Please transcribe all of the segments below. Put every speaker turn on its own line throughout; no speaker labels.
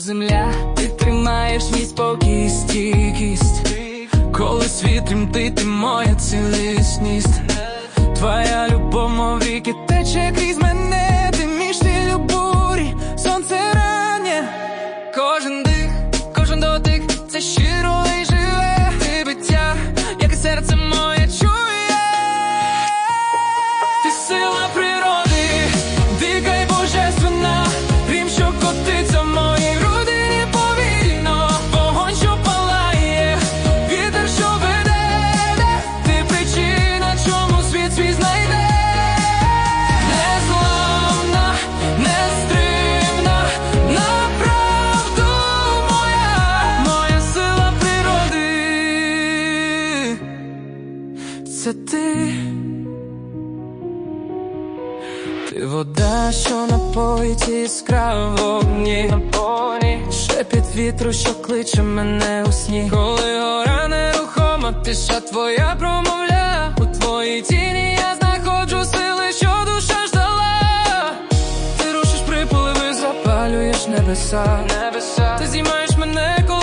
земля, ти тримаєш мій спокій, стійкість. Коли світ тремтить, ти моя цілісність. Твоя любов, мов ріки, тече крізь мене, Це ти. Ти вода, що напоїть іскра в вогні Шепіт вітру, що кличе мене у сні. Коли гора нерухома, тиша твоя промовля. У твоїй тіні я знаходжу сили, що душа ждала. Ти рушиш припливи, запалюєш небеса. Небеса. Ти зіймаєш мене, коли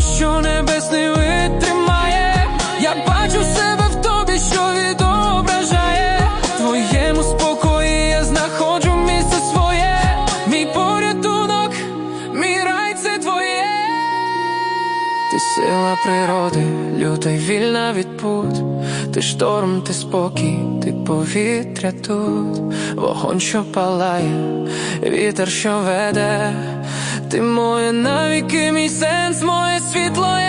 Що небесний витримає, я бачу себе в тобі, що відображає. В твоєму спокої я знаходжу місце своє, мій порятунок, мій рай це твоє. Ти сила природи, люта й вільна від пут. Ти шторм, ти спокій, ти повітря тут, вогонь, що палає, вітер, що веде, ти моє навіки, мій сенс, моє світло